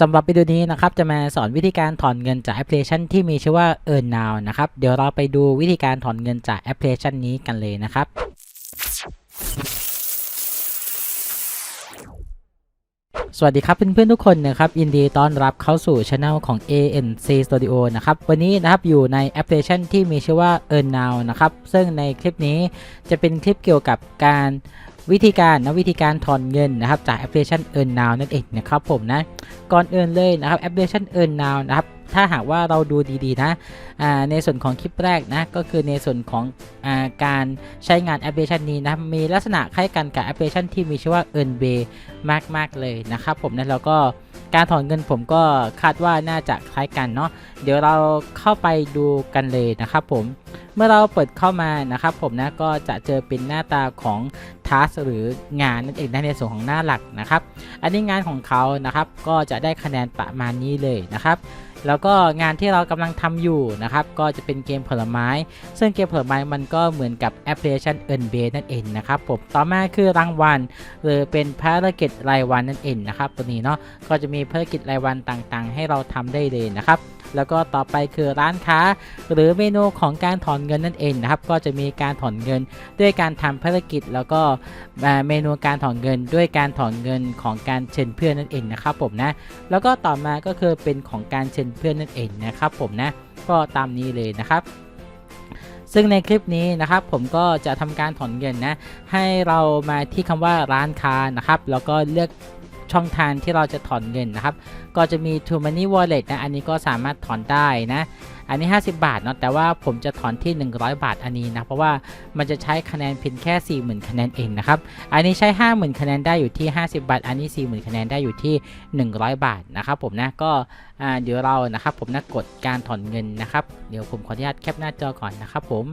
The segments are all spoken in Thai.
สำหรับวิดีโอนี้นะครับจะมาสอนวิธีการถอนเงินจากแอปพลิเคชันที่มีชื่อว่า Earn Now นะครับเดี๋ยวเราไปดูวิธีการถอนเงินจากแอปพลิเคชันนี้กันเลยนะครับสวัสดีครับเพื่อนๆทุกคนนะครับยินดีต้อนรับเข้าสู่ช anel ของ ANC Studio นะครับวันนี้นะครับอยู่ในแอปพลิเคชันที่มีชื่อว่า Earn Now นะครับซึ่งในคลิปนี้จะเป็นคลิปเกี่ยวกับการ วิธีการนะวิธีการถอนเงินนะครับจากแอปพลิเคชัน Earn Now นั่นเองนะครับผมนะก่อนอื่นเลยนะครับแอปพลิเคชัน Earn Now นะครับถ้าหากว่าเราดูดีๆนะในส่วนของคลิปแรกนะก็คือในส่วนของอาการใช้งานแอปพลิเคชันนี้นะมีลักษณะคล้ายกันกับแอปพลิเคชันที่มีชื่อว่า Earn Bay มากๆเลยนะครับผมนะแล้วก็การถอนเงินผมก็คาดว่าน่าจะคล้ายกันเนาะเดี๋ยวเราเข้าไปดูกันเลยนะครับผมเมื่อเราเปิดเข้ามานะครับผมนะก็จะเจอเป็นหน้าตาของ ทัสหรืองานนั่นเองในส่วนของหน้าหลักนะครับ อันนี้งานของเขานะครับก็จะได้คะแนนประมาณนี้เลยนะครับแล้วก็งานที่เรากำลังทำอยู่นะครับ ก็จะเป็นเกมผลไม้ ซึ่งเกมผลไม้มันก็เหมือนกับแอปพลิเคชัน Earn b a s นั่นเองนะครับผมต่อมาคือรางวัลหรือเป็นภารกิจรายวันนั่นเองนะครับตัวนี้เนาะก็จะมีภารกิจรายวันต่างๆ ให้เราทำได้เลยนะครับ แล้วก็ต่อไปคือร้านค้า หรือเมนูของการถอนเงินนั่นเองนะครับ ก็จะมีการถอนเงินด้วยการทำภารกิจ แล้วก็เมนูการถอนเงินด้วยการถอนเงินของการเชิญเพื่อนนั่นเองนะครับผมนะ แล้วก็ต่อมาก็คือเป็นของการเชิญเพื่อนนั่นเองนะครับผมนะ ก็ตามนี้เลยนะครับซึ่งในคลิปนี้นะครับผมก็จะทำการถอนเงินนะให้เรามาที่คำว่าร้านค้านะครับ แล้วก็เลือก ช่องทางที่เราจะถอนเงินนะครับ ก็จะมี t o Money Wallet นะ อันนี้ก็สามารถถอนได้นะ อันนี้ 50 บาทเนาะ แต่ว่าผมจะถอนที่ 100 บาทอันนี้นะ เพราะว่ามันจะใช้คะแนนเพียงแค่ 40,000 คะแนนเองนะครับ อันนี้ใช้ 50,000 คะแนนได้อยู่ที่ 50 บาท อันนี้ 40,000 คะแนนได้อยู่ที่ 100 บาทนะครับผมนะ ก็เดี๋ยวเรานะครับผมนะกดการถอนเงินนะครับ เดี๋ยวผมขออนุญาตแคปหน้าจอก่อนนะครับผม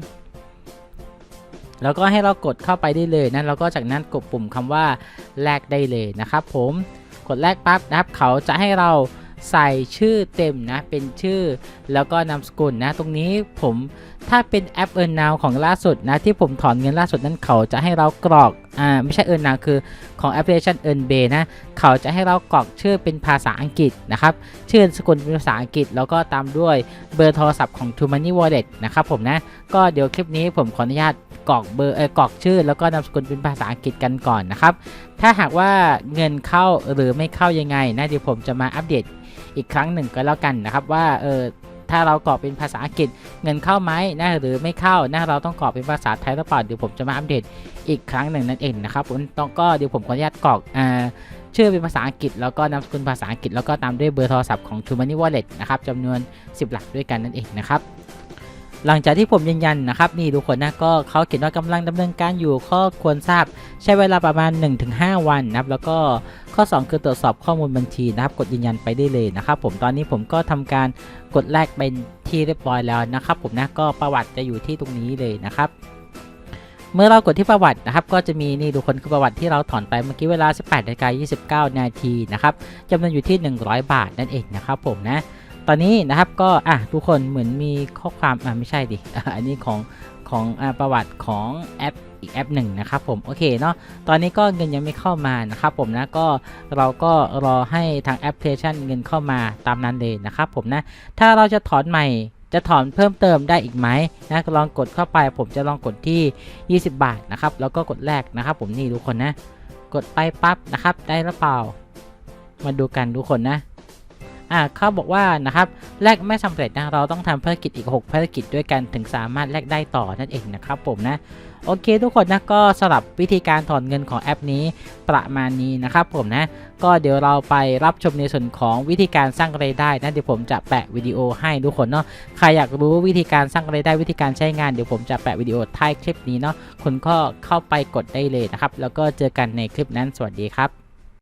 แล้วก็ให้เรากดเข้าไปได้เลยนะแล้วก็จากนั้นกดปุ่มคำว่าแลกได้เลยนะครับผมกดแรกปั๊บนะครับเขาจะให้เราใส่ชื่อเต็มนะ เป็นชื่อแล้วก็นามสกุลนะ ตรงนี้ผมถ้าเป็นแอป Earn Now ของล่าสุดนะ ที่ผมถอนเงินล่าสุดนั้นเขาจะให้เรากรอกอ่าไม่ใช่ Earn Now คือของแอปพลิเคชัน Earn Bay นะ เขาจะให้เรากรอกชื่อเป็นภาษาอังกฤษนะครับ ชื่อสกุลเป็นภาษาอังกฤษ แล้วก็ตามด้วยเบอร์โทรศัพท์ของ True Money Wallet นะครับผมนะ ก็เดี๋ยวคลิปนี้ผมขออนุญาต กรอกเบอร์เออกรอกชื่อ แล้วก็นามสกุลเป็นภาษาอังกฤษกันก่อนนะครับ ถ้าหากว่าเงินเข้าหรือไม่เข้ายังไงนะเดี๋ยวผมจะมาอัปเดตอีกครั้งหนึ่งก็แล้วกันนะครับว่าเออถ้าเรากรอกเป็นภาษาอังกฤษเงินเข้าไหมนะหรือไม่เข้านะเราต้องกรอกเป็นภาษาไทยหรือเปล่าเดี๋ยวผมจะมาอัปเดตอีกครั้งหนึ่งนั่นเองนะครับผมต้องก็เดี๋ยวผมขออนุญาตกรอกอ่าชื่อเป็นภาษาอังกฤษแล้วก็นามสกุลภาษาอังกฤษแล้วก็ตามด้วยเบอร์โทรศัพท์ของ True Money Wallet นะครับจำนวน 10 หลักด้วยกันนั่นเองนะครับ หลังจากที่ผมยืนยันนะครับนี่ทุกคนนะก็เขาเขียนว่ากำลังดำเนินการอยู่ข้อควรทราบ ใช้เวลาประมาณ 1-5 วันนะครับแล้วก็ข้อ 2 คือตรวจสอบข้อมูลบัญชีนะครับ กดยืนยันไปได้เลยนะครับผมตอนนี้ผมก็ทำการกดแลกเป็นที่เรียบร้อยแล้วนะครับ ผมนะก็ประวัติจะอยู่ที่ตรงนี้เลยนะครับเมื่อเรากดที่ประวัตินะครับ ก็จะมีนี่ทุกคนคือประวัติที่เราถอนไปเมื่อกี้เวลา 18นาฬิกา29 นาทีนะครับจำนวนอยู่ที่ 100 บาทนั่นเองนะครับผมนะ ตอนนี้นะครับก็อะทุกคนเหมือนมีข้อความอะไม่ใช่ดิอันนี้ของของอ่าประวัติของแอปอีกแอปหนึ่งนะครับผมโอเคเนาะตอนนี้ก็เงินยังไม่เข้ามานะครับผมนะก็เราก็รอให้ทางแอปพลิเคชันเงินเข้ามาตามนั้นเลยนะครับผมนะถ้าเราจะถอนใหม่จะถอนเพิ่มเติมได้อีกไหมนะลองกดเข้าไปผมจะลองกดที่ 20 บาทนะครับแล้วก็กดแรกนะครับผมนี่ทุกคนนะ กดไปปั๊บนะครับได้หรือเปล่า มาดูกันทุกคนนะ อ่าเขาบอกว่านะครับแลกไม่สำเร็จนะเราต้องทำภารกิจอีก 6 ภารกิจด้วยกันถึงสามารถแลกได้ต่อนั่นเองนะครับผมนะโอเคทุกคนนะก็สลับวิธีการถอนเงินของแอปนี้ประมาณนี้นะครับผมนะก็เดี๋ยวเราไปรับชมในส่วนของวิธีการสร้างรายได้นะเดี๋ยวผมจะแปะวิดีโอให้ทุกคนเนาะใครอยากรู้วิธีการสร้างรายได้วิธีการใช้งานเดี๋ยวผมจะแปะวิดีโอท้ายคลิปนี้เนาะคุณก็เข้าไปกดได้เลยนะครับแล้วก็เจอกันในคลิปนั้นสวัสดีครับ